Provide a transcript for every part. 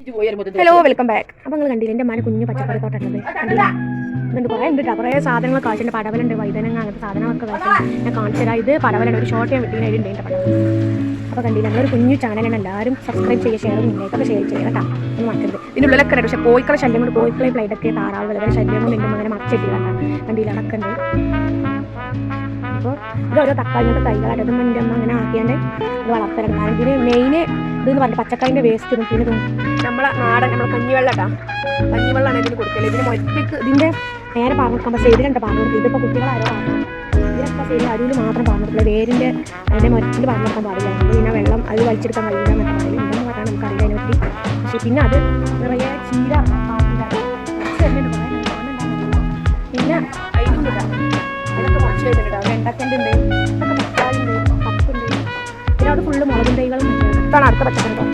Hello welcome back അപ്പോൾ നിങ്ങൾ കണ്ടില്ല എന്റെ മാന കുഞ്ഞു പച്ചക്കറി തോട്ടമുള്ളത് കുറെ ഇതുണ്ട് കുറേ ഉണ്ട് കേട്ടോ കുറേ സാധനങ്ങൾ കാശുണ്ട് പടവലുണ്ട് വൈതനങ്ങ അങ്ങനത്തെ സാധനങ്ങളൊക്കെ കാശുണ്ട് ഞാൻ കാണിച്ചു തരാം. ഇത് പടവലുണ്ട്. ഒരു ഷോർട്ട് ഞാൻ വിട്ടിനായിട്ടുണ്ട് എന്റെ പടവൽ അപ്പോൾ കണ്ടില്ല ഞങ്ങളൊരു കുഞ്ഞു ചാനലാണ് എല്ലാവരും സബ്സ്ക്രൈബ് ചെയ്യുക ഷെയർ മുന്നേക്കൊക്കെ ഷെയർ ചെയ്യുക കേട്ടോ. ഒന്ന് മറക്കരുത്. ഇതിന്റെ ഉള്ളിലൊക്കെ ഉണ്ട്. പക്ഷേ കോഴിക്കളെ ശല്യം കൊണ്ട് കോഴിക്കളെ ഫ്ലൈറ്റൊക്കെ താറാവ് വളരെ ശല്യം കൊണ്ട് എന്റെ മകനെ മറച്ചിട്ടില്ല കേട്ടോ കണ്ടില്ല അടക്കുണ്ട് അപ്പോൾ ഇത് ഓരോ തക്കാളിയുടെ തൈകളായിട്ട് ഇതൊന്നും എന്റെ അമ്മ അങ്ങനെ ആക്കിയാണ്ട് ഇത് വളർത്തലാണ് പിന്നെ മെയിൻ ഇതെന്ന് പറഞ്ഞാൽ പച്ചക്കറിന്റെ വേസ്റ്റും പിന്നെ ഇതും. നമ്മളെ നാടൻ നമ്മളെ കഞ്ഞിവെള്ളം കേട്ടോ കഞ്ഞിവെള്ളമാണ് ഇതിന് കൊടുക്കൽ. ഇതിന് മൊറ്റക്ക് ഇതിന്റെ നേരെ പറഞ്ഞു കൊടുക്കാൻ സൈഡിലുണ്ട് പറഞ്ഞു കൊടുക്കുക ഇതിപ്പോൾ കുട്ടികളാരോ പറഞ്ഞു ഇതിനൊക്കെ അരുവിൽ മാത്രം പറഞ്ഞു കൊടുക്കില്ല. വേരിന്റെ അതിന്റെ മൊറ്റത്തിൽ പറഞ്ഞു കൊടുക്കാൻ പാടില്ല. പിന്നെ വെള്ളം അത് വലിച്ചെടുക്കാൻ കഴിയില്ല എന്നൊക്കെ ഇതെന്ന് പറഞ്ഞാൽ നമുക്കറിയില്ല അതിനെ പറ്റി പക്ഷേ പിന്നെ അത് നിറയെ ചീര. പിന്നെ വെണ്ടക്കന്റെ ഫുള്ള് മുളകും തൈകളും ഇതാണ് അടുത്ത പച്ചക്കറി.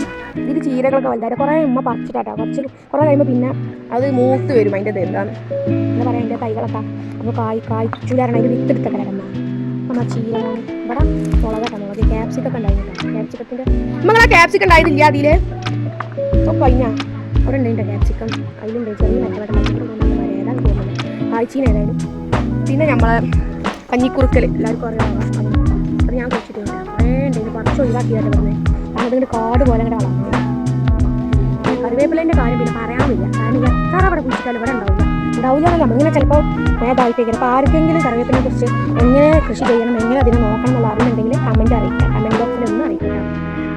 ഇതിൽ ചീരകളൊക്കെ വലുതായിട്ട് കുറേ ഉമ്മ പറിച്ചിട്ടാട്ടോ. കുറച്ച് കുറേ കഴിയുമ്പോൾ പിന്നെ അത് മൂത്ത് വരും. അതിന്റെ എന്താണ്? എന്താ പറയുക അതിന്റെ തൈകളൊക്കെ അപ്പോൾ കായ് കായ്ച്ചുലാരണം അതിന്റെ വിത്ത് എടുത്തിട്ടല്ലേ അമ്മ ചീര ഇവിടെ മുളകൊക്കെ മുളക് ക്യാപ്സിക്കൊക്കെ ഉണ്ടായിരുന്നു ക്യാപ്സിക്കത്തിന്റെ നമ്മളാ ക്യാപ്സിക്കം ഉണ്ടായതില്ല അതിൽ ഓ കഴിഞ്ഞ? അവിടെ ഉണ്ട് ക്യാപ്സിക്കം അതിലുണ്ട്. ചെറിയ മറ്റേ ഏതാണ് തോന്നുന്നത് കായ്ച്ചീന ഏതായാലും. പിന്നെ നമ്മളെ കഞ്ഞിക്കുറുക്കൽ. എല്ലാവർക്കും അറിയാം. അത് ഞാൻ കുറിച്ചിട്ടുണ്ട് വേണ്ട ഇത് പറിച്ച് ഒഴിവാക്കിയായിട്ട് പറഞ്ഞത് കാരണം അതിങ്ങനെ കാട് പോലെ അങ്ങനെ വളർന്നു. കറിവേപ്പിലേന്റെ കാര്യം പിന്നെ പറയാനില്ല. കാരണം എത്ര അവിടെ കുറിച്ചിട്ടാലും ഇവിടെ ഉണ്ടാവില്ല. ഉണ്ടാവില്ല എന്നല്ല. നമ്മളിങ്ങനെ ചിലപ്പോൾ മേധാവിത്തേക്കും അപ്പോൾ ആർക്കെങ്കിലും കറിവേപ്പിനെ കുറിച്ച് എങ്ങനെ കൃഷി ചെയ്യണം എങ്ങനെ അതിനെ നോക്കണം എന്നുള്ള അറിയുന്നുണ്ടെങ്കിൽ കമന്റ് അറിയിക്കാം. കമന്റ് ബോക്സിൽ ഒന്ന് അറിയിക്കാം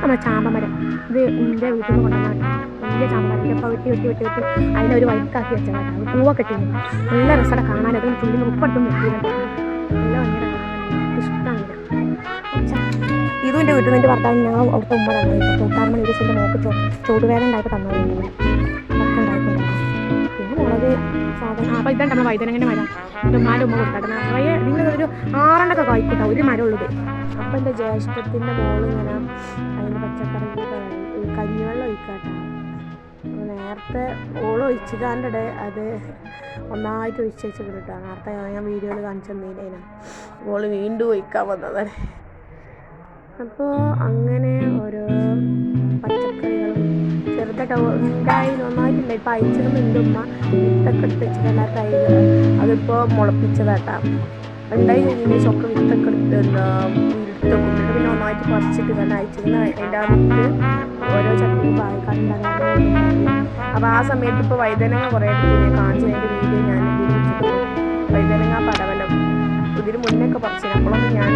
നമ്മുടെ ചാമ്പമരം. ഇത് എന്റെ വീട്ടിൽ നിന്ന് കൊണ്ടുവന്നാണ് വലിയ ചാമ്പമരം. അപ്പോൾ വെട്ടി വെട്ടി വെട്ടി വെട്ടി അതിനൊരു വൈക്കാക്കി വെച്ചാൽ പൂവൊക്കെ ഇട്ടിരുന്നു. നല്ല രസമാണ് കാണാൻ. അത് ചുള്ളിന് ഉപ്പെടുത്തും വെട്ടിയിട്ടുണ്ട് ഇതും എന്റെ വീട്ടിൽ നിന്ന് എന്റെ ഭർത്താവിന് ഞങ്ങൾ അവിടുത്തെ ഉമ്മ തന്നു. തൂക്കാറ് മണി ദിവസം ചോ ചൂടുവേദന ഉണ്ടായപ്പോൾ തന്നതുണ്ട് അതൊക്കെ ഉണ്ടായിട്ടുണ്ട്. പിന്നെ മുളക് സാധനം അപ്പോൾ ഇതാണ് നമ്മൾ വൈദ്യനങ്ങനെ മരം. ഉമ്മാന്റെ ഉമ്മ കൊടുക്കട്ടെ നിറയെ നിങ്ങളൊരു ആറെണ്ണൊക്കെ കായ്ക്കൂട്ടാ ഒരു മരം ഉള്ളത് അപ്പം എന്റെ ജ്യേഷ്ഠത്തിന്റെ മോളിങ്ങനെ അതിന്റെ പച്ചക്കറി കഞ്ഞിവെള്ളം ഒഴിക്കാട്ടോ. നേരത്തെ ഓളം ഒഴിച്ചിട്ടാന്റെ അത് ഒന്നായിട്ട് ഒഴിച്ച് വെച്ച് കിട്ടാം. നേരത്തെ ഞാൻ വീഡിയോയിൽ കാണിച്ചു തന്നീലേന ഓൾ വീണ്ടും ഒഴിക്കാൻ വന്നതാണ്. അപ്പോൾ അങ്ങനെ ഓരോ പച്ചക്കറികളും ചെറുതായിട്ട് ഉണ്ടായി. നന്നായിട്ടുണ്ട് ഇപ്പം അയച്ചതും എന്റെ ഉമ്മ. വിത്തൊക്കെ എടുത്ത് വെച്ചിട്ട് എല്ലാ തൈകൾ അതിപ്പോൾ മുളപ്പിച്ചതാട്ടാ ഉണ്ടായി കഴിഞ്ഞ ചൊക്കെ വിത്തൊക്കെ എടുത്ത് എന്താ വിത്തൊക്കെ ഇട്ടിട്ട് പിന്നെ ഒന്നായിട്ട് പറിച്ചിട്ട് കണ്ട് അയച്ചിരുന്ന അതിന്റെ ആ വിത്ത് ഓരോ ചട്ടിയും പായക്കാടുണ്ടാകാൻ അപ്പോൾ ആ സമയത്ത് ഇപ്പോൾ വൈദ്യനങ്ങ കുറേ എടുത്ത് കാണിച്ചതിന്റെ വീഡിയോ ഞാൻ വൈദ്യനങ്ങ പടവലം. ഇതിന് മുന്നൊക്കെ പറിച്ചു അപ്പോഴൊന്നും ഞാൻ